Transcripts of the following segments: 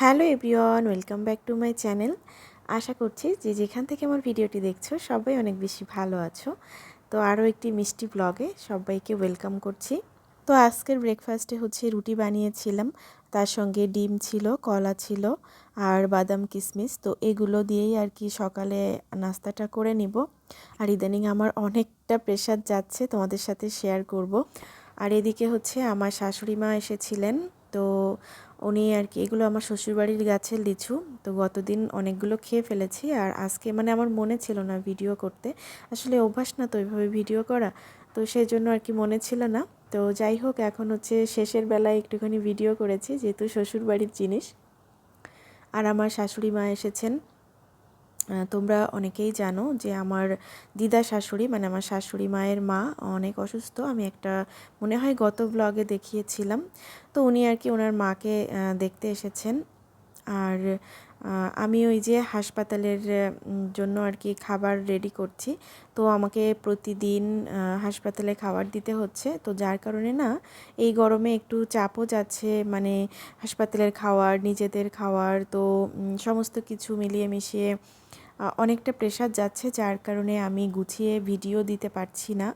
Hello everyone, welcome back to my channel. আশা করছি যে যেখান থেকে আমার ভিডিওটি দেখছ, সবাই অনেক বেশি ভালো আছো। তো আরও একটি মিষ্টি ব্লগে সবাইকে ওয়েলকাম করছি। তো আজকের ব্রেকফাস্টে হচ্ছে রুটি বানিয়েছিলাম। তার সঙ্গে ডিম ছিল, কলা ছিল আর বাদাম কিশমিশ তো এগুলো দিয়েই আর কি সকালে নাস্তাটা করে নিব। আর ইদানিং আমার অনেকটা প্রেশার যাচ্ছে, তোমাদের সাথে শেয়ার করব। আর এদিকে হচ্ছে আমার শাশুড়ি মা এসেছিলেন। তো উনি আর কি, এগুলো আমার শ্বশুরবাড়ির গাছের লিচু। তো গতদিন অনেকগুলো খেয়ে ফেলেছি আর আজকে মানে আমার মনে ছিল না ভিডিও করতে। আসলে অভ্যাস না তো ওইভাবে ভিডিও করা। তো সেই জন্য আর কি মনে ছিল না। তো যাই হোক, এখন হচ্ছে শেষের বেলায় একটুখানি ভিডিও করেছি, যেহেতু শ্বশুরবাড়ির জিনিস। আর আমার শাশুড়ি মা এসেছেন। তোমরা অনেকেই জানো যে আমার দিদা শাশুড়ি মানে আমার শাশুড়ি মায়ের মা অনেক অসুস্থ। আমি একটা মনে হয় গত ব্লগে দেখিয়েছিলাম। তো উনি আর কি ওনার মাকে দেখতে এসেছেন। আর আমি ওই যে হাসপাতালের জন্য আর কি খাবার রেডি করছি। তো আমাকে প্রতিদিন হাসপাতালে খাবার দিতে হচ্ছে। তো যার কারণে না, এই গরমে একটু চাপও যাচ্ছে। মানে হাসপাতালের খাওয়ার, নিজেদের খাওয়ার, তো সমস্ত কিছু মিলিয়ে মিশিয়ে অনেকটা প্রেশার যাচ্ছে, যার কারণে আমি গুছিয়ে ভিডিও দিতে পারছি না।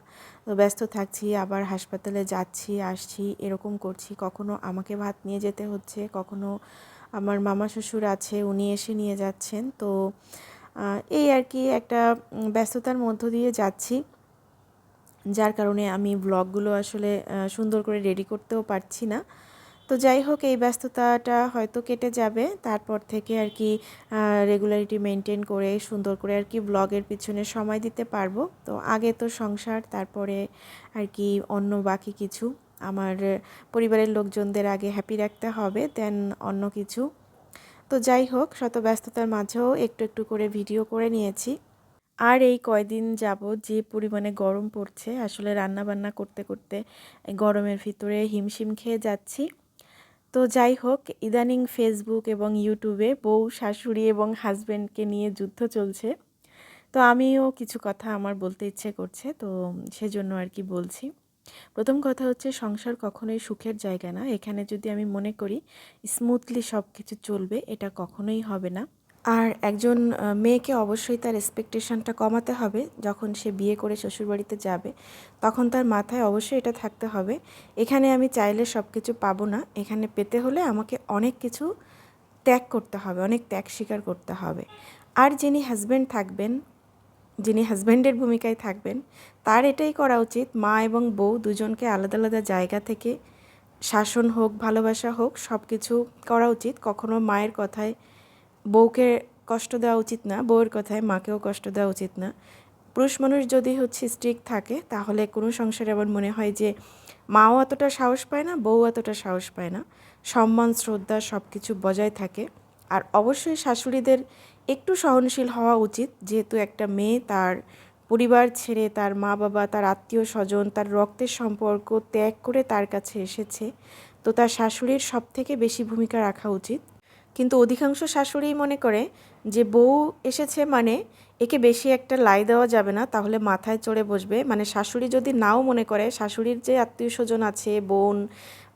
তো ব্যস্ত থাকছি, আবার হাসপাতালে যাচ্ছি, আসছি, এরকম করছি। কখনো আমাকে ভাত নিয়ে যেতে হচ্ছে, কখনো আমার মামা শ্বশুর আছে, উনি এসে নিয়ে যাচ্ছেন। তো এই আর কি একটা ব্যস্ততার মধ্য দিয়ে যাচ্ছি। যার কারণে আমি ব্লগগুলো আসলে সুন্দর করে রেডি করতেও পারছি না। তো যাই হোক, এই ব্যস্ততাটা হয়তো কেটে যাবে। তারপর থেকে আর কি রেগুলারিটি মেনটেন করে, সুন্দর করে আর কি ব্লগের পিছনে সময় দিতে পারব। তো আগে তো সংসার, তারপরে আর কি অন্য বাকি কিছু। আমার পরিবারের লোকজনদের আগে হ্যাপি রাখতে হবে দেন অন্য কিছু। তো যাই হোক, শত ব্যস্ততার মাঝেও একটু একটু করে ভিডিও করে নিয়েছি। আর এই কয়দিন যাব যে পরিমাণে গরম পড়ছে, আসলে রান্না বান্না করতে করতে গরমের ভিতরে হিমশিম খেয়ে যাচ্ছি। তো যাই হোক, ইদানিং ফেসবুক এবং ইউটিউবে বউ, শাশুড়ি এবং হাজব্যান্ডকে নিয়ে যুদ্ধ চলছে। তো আমিও কিছু কথা আমার বলতে ইচ্ছে করছে, তো সেজন্য আর কি বলছি। প্রথম কথা হচ্ছে, সংসার কখনোই সুখের জায়গা না। এখানে যদি আমি মনে করি স্মুথলি সব কিছু চলবে, এটা কখনোই হবে না। আর একজন মেয়েকে অবশ্যই তার এক্সপেকটেশনটা কমাতে হবে যখন সে বিয়ে করে শ্বশুরবাড়িতে যাবে। তখন তার মাথায় অবশ্যই এটা থাকতে হবে, এখানে আমি চাইলে সব কিছু পাবো না। এখানে পেতে হলে আমাকে অনেক কিছু ত্যাগ করতে হবে, অনেক ত্যাগ স্বীকার করতে হবে। আর যিনি হাজব্যান্ড থাকবেন, যিনি হাজব্যান্ডের ভূমিকায় থাকবেন, তার এটাই করা উচিত, মা এবং বউ দুজনকে আলাদা আলাদা জায়গা থেকে শাসন হোক, ভালোবাসা হোক সব কিছু করা উচিত। কখনো মায়ের কথায় বউকে কষ্ট দেওয়া উচিত না, বউয়ের কথায় মাকেও কষ্ট দেওয়া উচিত না। পুরুষ মানুষ যদি হচ্ছে স্ট্রিক্ট থাকে, তাহলে কোনো সংসারে আমার মনে হয় যে মাও এতটা সাহস পায় না বউ এতটা সাহস পায় না। সম্মান, শ্রদ্ধা সব কিছু বজায় থাকে। আর অবশ্যই শাশুড়িদের একটু সহনশীল হওয়া উচিত, যেহেতু একটা মেয়ে তার পরিবার ছেড়ে তার মা বাবা তার আত্মীয় স্বজন তার রক্তের সম্পর্ক ত্যাগ করে তার কাছে এসেছে। তো তার শাশুড়ির সব থেকে বেশি ভূমিকা রাখা উচিত। কিন্তু অধিকাংশ শাশুড়িই মনে করে যে বউ এসেছে মানে একে বেশি একটা লাই দেওয়া যাবে না, তাহলে মাথায় চড়ে বসবে। মানে শাশুড়ি যদি নাও মনে করে, শাশুড়ির যে আত্মীয় স্বজন আছে, বোন,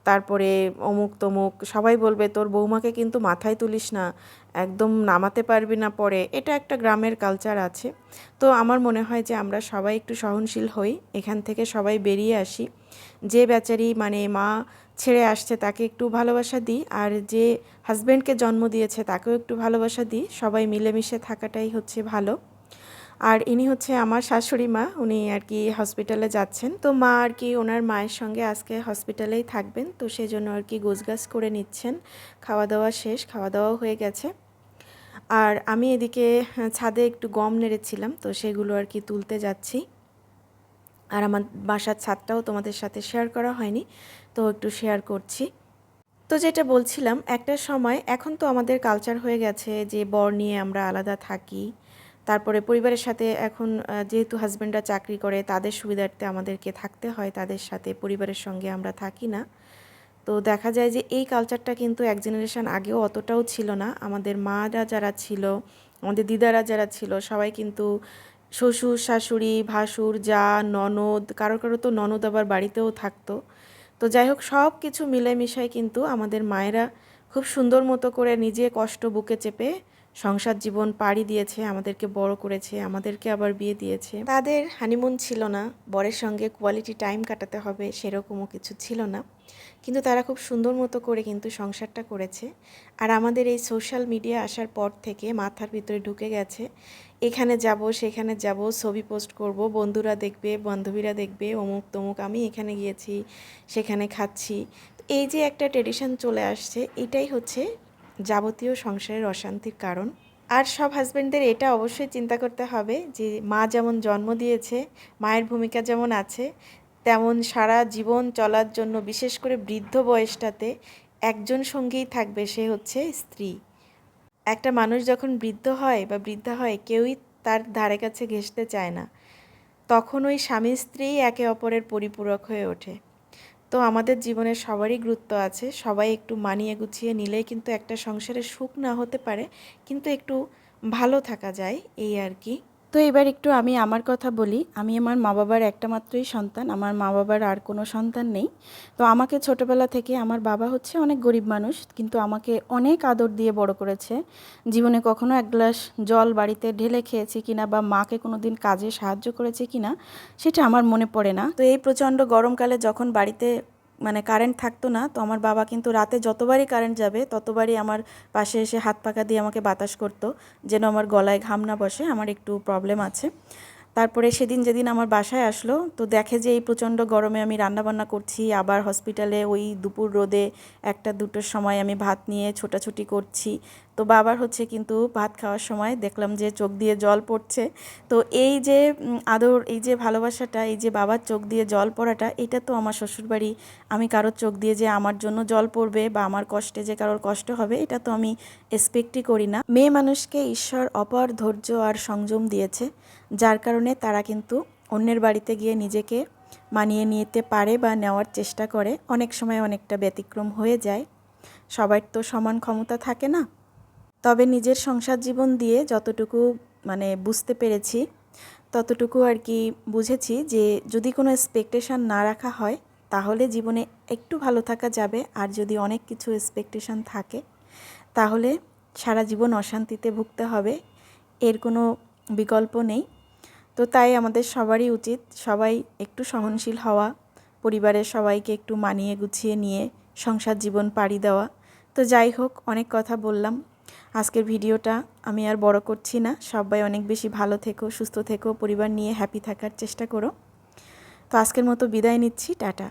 তারপরে অমুক তমুক, সবাই বলবে, তোর বৌমাকে কিন্তু মাথায় তুলিস না, একদম নামাতে পারবি না পরে। এটা একটা গ্রামের কালচার আছে। তো আমার মনে হয় যে আমরা সবাই একটু সহনশীল হই, এখান থেকে সবাই বেরিয়ে আসি। যে বেচারি মানে মা ছেড়ে আসছে, তাকে একটু ভালোবাসা দিই। আর যে হাজব্যান্ডকে জন্ম দিয়েছে, তাকেও একটু ভালোবাসা দিই। সবাই মিলেমিশে থাকাটাই হচ্ছে ভালো। আর ইনি হচ্ছে আমার শাশুড়ি মা, উনি আর কি হসপিটালে যাচ্ছেন। তো মা আর কি ওনার মায়ের সঙ্গে আজকে হসপিটালেই থাকবেন। তো সেই জন্য আর কি গোছগাছ করে নিচ্ছেন। খাওয়া দাওয়া শেষ খাওয়া দাওয়া হয়ে গেছে। আর আমি এদিকে ছাদে একটু গম নেড়েছিলাম, তো সেগুলো আর কি তুলতে যাচ্ছি। আর আমার বাসার ছাদটাও তোমাদের সাথে শেয়ার করা হয়নি। তো একটু শেয়ার করছি। তো যেটা বলছিলাম, একটা সময় এখন তো আমাদের কালচার হয়ে গেছে যে বর নিয়ে আমরা আলাদা থাকি। তারপরে পরিবারের সাথে এখন যেহেতু হাজব্যান্ডরা চাকরি করে, তাদের সুবিধার্থে আমাদেরকে থাকতে হয়, তাদের সাথে পরিবারের সঙ্গে আমরা থাকি না। তো দেখা যায় যে এই কালচারটা কিন্তু এক জেনারেশান আগেও অতটাও ছিল না। আমাদের মারা যারা ছিল, আমাদের দিদারা যারা ছিল, সবাই কিন্তু শ্বশুর, শাশুড়ি, ভাসুর যা ননদ, কারও কারও তো ননদ আবার বাড়িতেও থাকতো। তো যাই হোক সব কিছু মিলেমিশাই কিন্তু আমাদের মায়েরা খুব সুন্দর মতো করে নিজে কষ্ট বুকে চেপে সংসার জীবন পাড়ি দিয়েছে, আমাদেরকে বড় করেছে, আমাদেরকে আবার বিয়ে দিয়েছে। তাদের হানিমুন ছিল না, বরের সঙ্গে কোয়ালিটি টাইম কাটাতে হবে সেরকমও কিছু ছিল না। কিন্তু তারা খুব সুন্দর মতো করে কিন্তু সংসারটা করেছে। আর আমাদের এই সোশ্যাল মিডিয়া আসার পর থেকে মাথার ভিতরে ঢুকে গেছে এখানে যাব, সেখানে যাব, ছবি পোস্ট করব, বন্ধুরা দেখবে, বান্ধবীরা দেখবে, অমুক তমুক, আমি এখানে গিয়েছি, সেখানে খাচ্ছি। এই যে একটা ট্রেডিশন চলে আসছে, এটাই হচ্ছে যাবতীয় সংসারের অশান্তির কারণ। আর সব হাজব্যান্ডদের এটা অবশ্যই চিন্তা করতে হবে যে মা যেমন জন্ম দিয়েছে, মায়ের ভূমিকা যেমন আছে, তেমন সারা জীবন চলার জন্য, বিশেষ করে বৃদ্ধ বয়সটাতে একজন সঙ্গেই থাকবে, সে হচ্ছে স্ত্রী। একটা মানুষ যখন বৃদ্ধ হয় বা বৃদ্ধা হয়, কেউই তার ধারে কাছে ঘেঁষতে চায় না। তখন ওই স্বামী স্ত্রী একে অপরের পরিপূরক হয়ে ওঠে। তো আমাদের জীবনে সবারই গুরুত্ব আছে। সবাই একটু মানিয়ে গুছিয়ে নিলে কিন্তু একটা সংসারে সুখ না হতে পারে, কিন্তু একটু ভালো থাকা যায়, এই আর কি। তো এবার একটু আমি আমার কথা বলি। আমি আমার মা বাবার একটা মাত্রই সন্তান। আমার মা বাবার আর কোনো সন্তান নেই। তো আমাকে ছোটোবেলা থেকে আমার বাবা হচ্ছে অনেক গরিব মানুষ, কিন্তু আমাকে অনেক আদর দিয়ে বড় করেছে। জীবনে কখনো এক গ্লাস জল বাড়িতে ঢেলে খেয়েছি কিনা বা মাকে কোনো দিন কাজে সাহায্য করেছে কিনা, সেটা আমার মনে পড়ে না। তো এই প্রচণ্ড গরমকালে যখন বাড়িতে মানে কারেন্ট থাকতো না, তো আমার বাবা কিন্তু রাতে যতবারই কারেন্ট যাবে, ততবারই আমার পাশে এসে হাত পাকা দিয়ে আমাকে বাতাস করতো, যেন আমার গলায় ঘাম না বসে, আমার একটু প্রবলেম আছে। তারপরে সেদিন যেদিন আমার বাসায় আসলো, তো দেখে যে এই প্রচণ্ড গরমে আমি রান্নাবান্না করছি, আবার হসপিটালে ওই দুপুর রোদে একটা দুটোর সময় আমি ভাত নিয়ে ছোটাছুটি করছি তো বাবার হচ্ছে কিন্তু ভাত খাওয়ার সময় দেখলাম যে চোখ দিয়ে জল পড়ছে। তো এই যে আদর, এই যে ভালোবাসাটা, এই যে বাবার চোখ দিয়ে জল পড়াটা, এটা তো আমার শ্বশুরবাড়ি। আমি কারোর চোখ দিয়ে যে আমার জন্য জল পড়বে বা আমার কষ্টে যে কারোর কষ্ট হবে, এটা তো আমি এক্সপেক্টই করি না। মেয়ে মানুষকে ঈশ্বর অপর ধৈর্য আর সংযম দিয়েছে, যার কারণে তারা কিন্তু অন্যের বাড়িতে গিয়ে নিজেকে মানিয়ে নিতে পারে বা নেওয়ার চেষ্টা করে। অনেক সময় অনেকটা ব্যতিক্রম হয়ে যায়। সবার তো সমান ক্ষমতা থাকে না। তবে নিজের সংসার জীবন দিয়ে যতটুকু মানে বুঝতে পেরেছি, ততটুকু আর কি বুঝেছি যে যদি কোনো এক্সপেকটেশন না রাখা হয়, তাহলে জীবনে একটু ভালো থাকা যাবে। আর যদি অনেক কিছু এক্সপেকটেশন থাকে, তাহলে সারা জীবন অশান্তিতে ভুগতে হবে। এর কোনো বিকল্প নেই। তো তাই আমাদের সবারই উচিত সবাই একটু সহনশীল হওয়া, পরিবারের সবাইকে একটু মানিয়ে গুছিয়ে নিয়ে সংসার জীবন পাড়ি দেওয়া। তো যাই হোক, অনেক কথা বললাম। আজকের ভিডিওটা আমি আর বড় করছি না। সবাই অনেক বেশি ভালো থেকো, সুস্থ থেকো, পরিবার নিয়ে হ্যাপি থাকার চেষ্টা করো। তো আজকের মতো বিদায় নিচ্ছি, টাটা।